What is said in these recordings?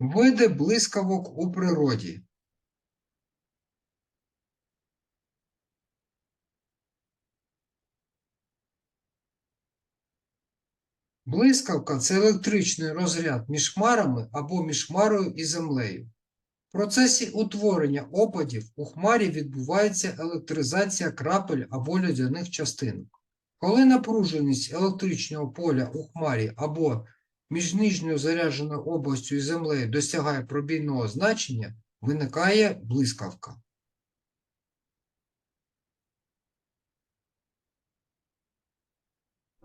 Види блискавок у природі. Блискавка це електричний розряд між хмарами або між хмарою і землею. В процесі утворення опадів у хмарі відбувається електризація крапель або льодяних частинок. Коли напруженість електричного поля у хмарі або між нижньою зарядженою областю і землею досягає пробійного значення, виникає блискавка.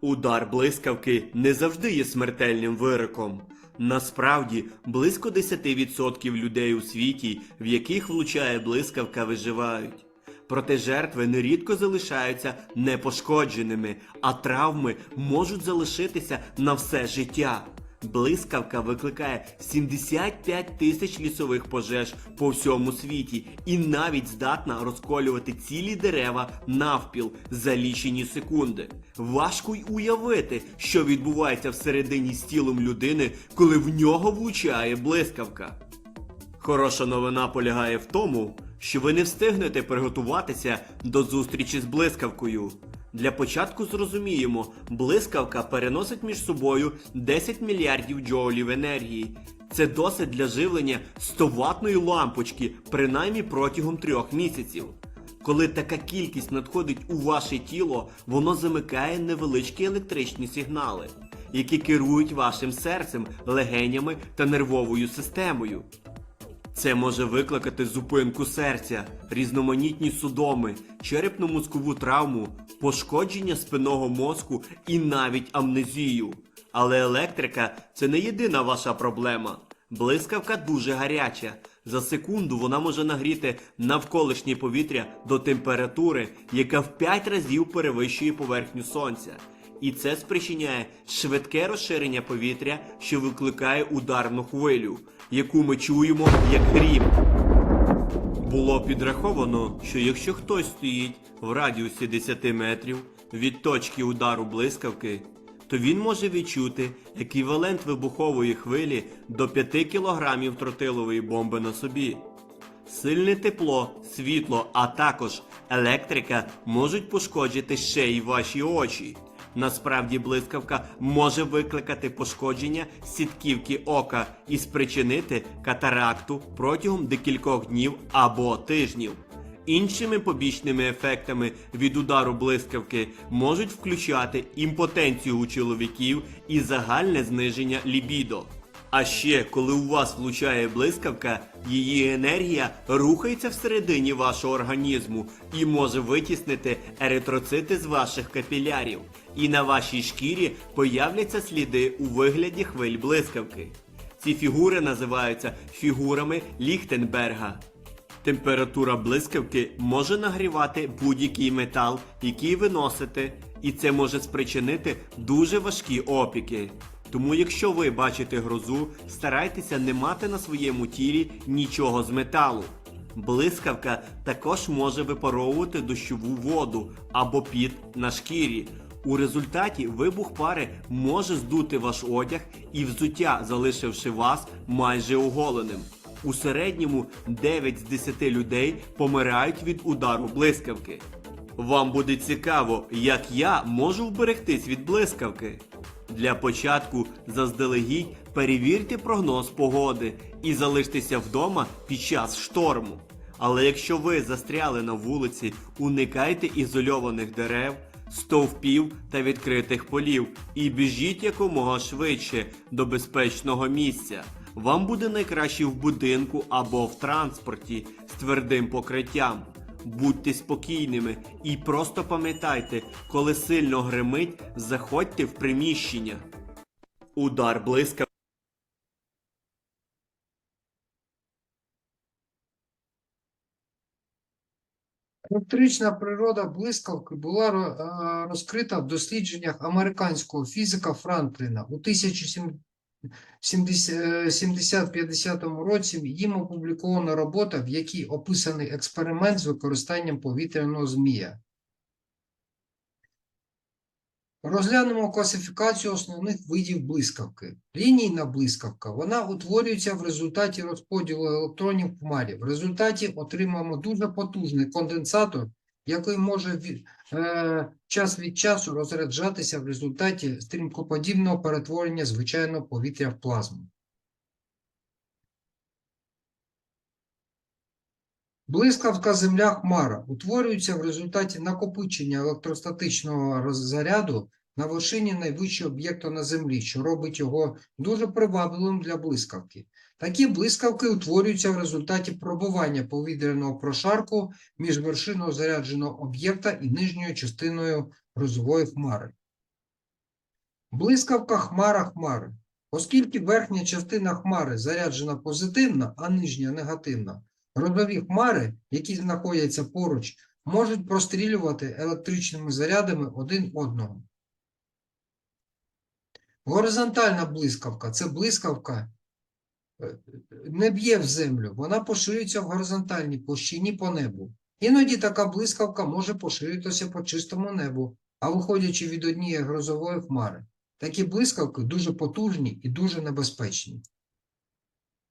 Удар блискавки не завжди є смертельним вироком. Насправді, близько 10% людей у світі, в яких влучає блискавка, виживають. Проте жертви нерідко залишаються непошкодженими, а травми можуть залишитися на все життя. Блискавка викликає 75 тисяч лісових пожеж по всьому світі і навіть здатна розколювати цілі дерева навпіл за лічені секунди. Важко й уявити, що відбувається всередині з тілом людини, коли в нього влучає блискавка. Хороша новина полягає в тому, що ви не встигнете приготуватися до зустрічі з блискавкою. Для початку зрозуміємо, блискавка переносить між собою 10 мільярдів джоулів енергії. Це досить для живлення 100 ватної лампочки, принаймні протягом трьох місяців. Коли така кількість надходить у ваше тіло, воно замикає невеличкі електричні сигнали, які керують вашим серцем, легенями та нервовою системою. Це може викликати зупинку серця, різноманітні судоми, черепно-мозкову травму, пошкодження спинного мозку і навіть амнезію. Але електрика це не єдина ваша проблема. Блискавка дуже гаряча. За секунду вона може нагріти навколишнє повітря до температури, яка в 5 разів перевищує поверхню сонця. І це спричиняє швидке розширення повітря, що викликає ударну хвилю, яку ми чуємо як грім. Було підраховано, що якщо хтось стоїть в радіусі 10 метрів від точки удару блискавки, то він може відчути еквівалент вибухової хвилі до 5 кілограмів тротилової бомби на собі. Сильне тепло, світло, а також електрика можуть пошкоджити ще й ваші очі. Насправді блискавка може викликати пошкодження сітківки ока і спричинити катаракту протягом декількох днів або тижнів. Іншими побічними ефектами від удару блискавки можуть включати імпотенцію у чоловіків і загальне зниження лібідо. А ще, коли у вас влучає блискавка, її енергія рухається всередині вашого організму і може витіснити еритроцити з ваших капілярів. І на вашій шкірі появляться сліди у вигляді хвиль блискавки. Ці фігури називаються фігурами Ліхтенберга. Температура блискавки може нагрівати будь-який метал, який ви носите, і це може спричинити дуже важкі опіки. Тому, якщо ви бачите грозу, старайтеся не мати на своєму тілі нічого з металу. Блискавка також може випаровувати дощову воду або піт на шкірі. У результаті вибух пари може здути ваш одяг і взуття, залишивши вас майже оголеним. У середньому 9 з 10 людей помирають від удару блискавки. Вам буде цікаво, як я можу вберегтись від блискавки. Для початку заздалегідь перевірте прогноз погоди і залиштеся вдома під час шторму. Але якщо ви застряли на вулиці, уникайте ізольованих дерев, стовпів та відкритих полів і біжіть якомога швидше до безпечного місця. Вам буде найкраще в будинку або в транспорті з твердим покриттям. Будьте спокійними і просто пам'ятайте, коли сильно гримить, заходьте в приміщення. Удар блискавки. Електрична природа блискавки була е, розкрита в дослідженнях американського фізика Франкліна у 1750 році. Їм опублікована робота, в якій описаний експеримент з використанням повітряного змія. Розглянемо класифікацію основних видів блискавки. Лінійна блискавка вона утворюється в результаті розподілу електронів в хмарі. В результаті отримаємо дуже потужний конденсатор, який може від, е, час від часу розряджатися в результаті стрімкоподібного перетворення звичайного повітря в плазму. Блискавка Земля Хмара утворюється в результаті накопичення електростатичного заряду на вершині найвищого об'єкта на Землі, що робить його дуже привабливим для блискавки. Такі блискавки утворюються в результаті пробування повітряного прошарку між вершиною зарядженого об'єкта і нижньою частиною грозової хмари. Блискавка хмара хмари. Оскільки верхня частина хмари заряджена позитивно, а нижня негативно, Родові хмари, які знаходяться поруч, можуть прострілювати електричними зарядами один одного. Горизонтальна блискавка це блискавка е, не б'є в землю, вона поширюється в горизонтальній площині по небу. Іноді така блискавка може поширитися по чистому небу, а виходячи від однієї грозової хмари. Такі блискавки дуже потужні і дуже небезпечні.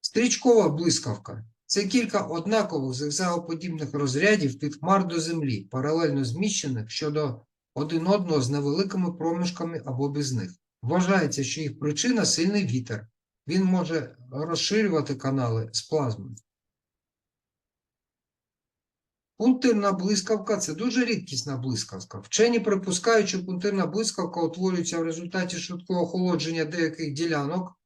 Стрічкова блискавка це кілька однакових зигзагоподібних розрядів від хмар до землі, паралельно зміщених щодо один одного з невеликими проміжками або без них. Вважається, що їх причина сильний вітер. Він може розширювати канали з плазмою. Пунктирна блискавка це дуже рідкісна блискавка. Вчені припускають, що пунктирна блискавка утворюється в результаті швидкого охолодження деяких ділянок,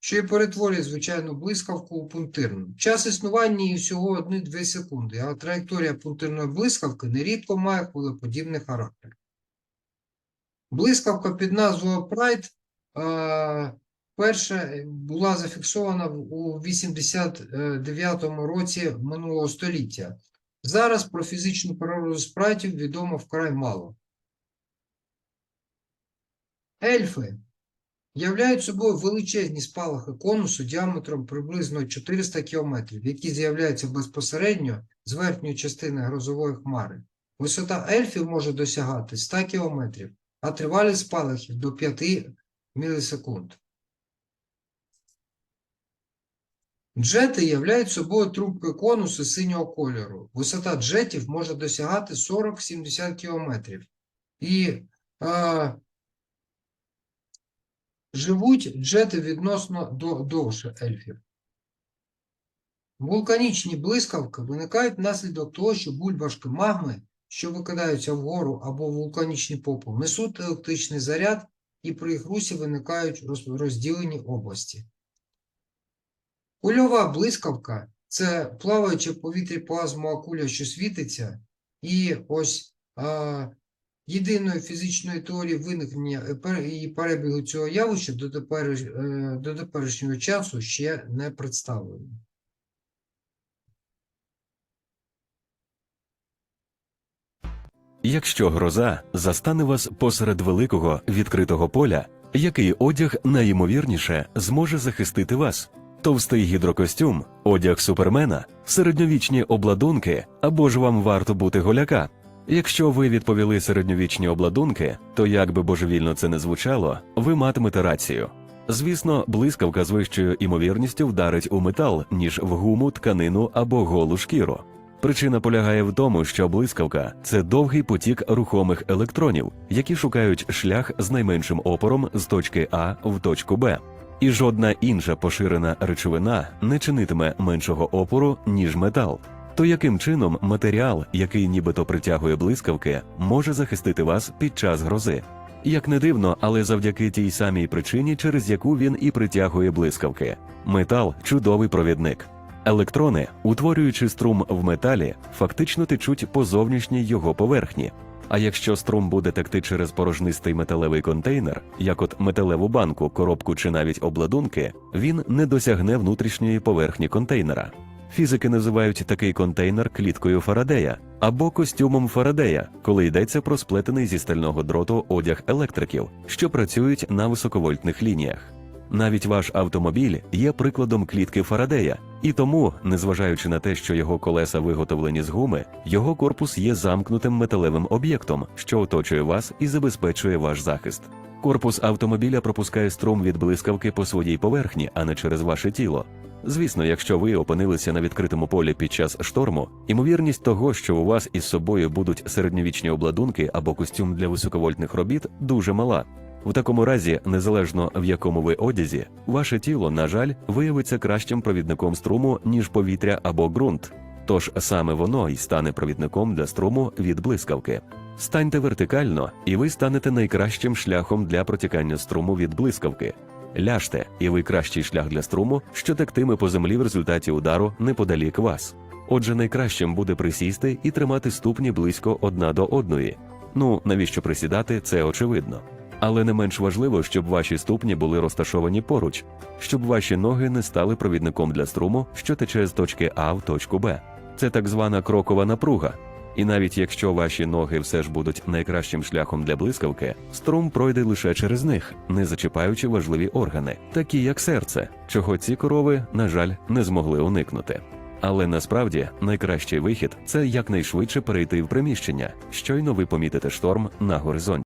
що і перетворює звичайну блискавку у пунктирну. Час існування її всього 1-2 секунди, а траєкторія пунктирної блискавки нерідко має хвилеподібний характер. Блискавка під назвою Pride е, перша була зафіксована у 89 році минулого століття. Зараз про фізичну природу спрайтів відомо вкрай мало. Ельфи являють собою величезні спалахи конусу діаметром приблизно 400 км, які з'являються безпосередньо з верхньої частини грозової хмари. Висота ельфів може досягати 100 км, а тривалість спалахів до 5 мілісекунд. Джети являють собою трубки конусу синього кольору. Висота джетів може досягати 40-70 км. І е, живуть джети відносно до, довше ельфів. Вулканічні блискавки виникають внаслідок того, що бульбашки магми, що викидаються вгору або вулканічні попел, несуть електричний заряд і при їх русі виникають розділені області. Кульова блискавка це плаваюча в повітрі плазмова куля, що світиться, і ось а, єдиної фізичної теорії виникнення і і перебігу цього явища до, тепер, е, до теперішнього часу ще не представлено. Якщо гроза застане вас посеред великого відкритого поля, який одяг найімовірніше зможе захистити вас? Товстий гідрокостюм, одяг супермена, середньовічні обладунки або ж вам варто бути голяка. Якщо ви відповіли середньовічні обладунки, то як би божевільно це не звучало, ви матимете рацію. Звісно, блискавка з вищою імовірністю вдарить у метал, ніж в гуму, тканину або голу шкіру. Причина полягає в тому, що блискавка це довгий потік рухомих електронів, які шукають шлях з найменшим опором з точки А в точку Б. І жодна інша поширена речовина не чинитиме меншого опору, ніж метал. То яким чином матеріал, який нібито притягує блискавки, може захистити вас під час грози? Як не дивно, але завдяки тій самій причині, через яку він і притягує блискавки. Метал чудовий провідник. Електрони, утворюючи струм в металі, фактично течуть по зовнішній його поверхні. А якщо струм буде текти через порожнистий металевий контейнер, як от металеву банку, коробку чи навіть обладунки, він не досягне внутрішньої поверхні контейнера. Фізики називають такий контейнер кліткою Фарадея або костюмом Фарадея, коли йдеться про сплетений зі стального дроту одяг електриків, що працюють на високовольтних лініях. Навіть ваш автомобіль є прикладом клітки Фарадея, і тому, незважаючи на те, що його колеса виготовлені з гуми, його корпус є замкнутим металевим об'єктом, що оточує вас і забезпечує ваш захист. Корпус автомобіля пропускає струм від блискавки по своїй поверхні, а не через ваше тіло. Звісно, якщо ви опинилися на відкритому полі під час шторму, ймовірність того, що у вас із собою будуть середньовічні обладунки або костюм для високовольтних робіт, дуже мала. В такому разі, незалежно в якому ви одязі, ваше тіло, на жаль, виявиться кращим провідником струму, ніж повітря або ґрунт. Тож саме воно й стане провідником для струму від блискавки. Станьте вертикально, і ви станете найкращим шляхом для протікання струму від блискавки. Ляжте, і ви кращий шлях для струму, що тектиме по землі в результаті удару неподалік вас. Отже, найкращим буде присісти і тримати ступні близько одна до одної. Ну, навіщо присідати, це очевидно. Але не менш важливо, щоб ваші ступні були розташовані поруч, щоб ваші ноги не стали провідником для струму, що тече з точки А в точку Б. Це так звана крокова напруга. І навіть якщо ваші ноги все ж будуть найкращим шляхом для блискавки, струм пройде лише через них, не зачіпаючи важливі органи, такі як серце, чого ці корови, на жаль, не змогли уникнути. Але насправді найкращий вихід це якнайшвидше перейти в приміщення, щойно ви помітите шторм на горизонті.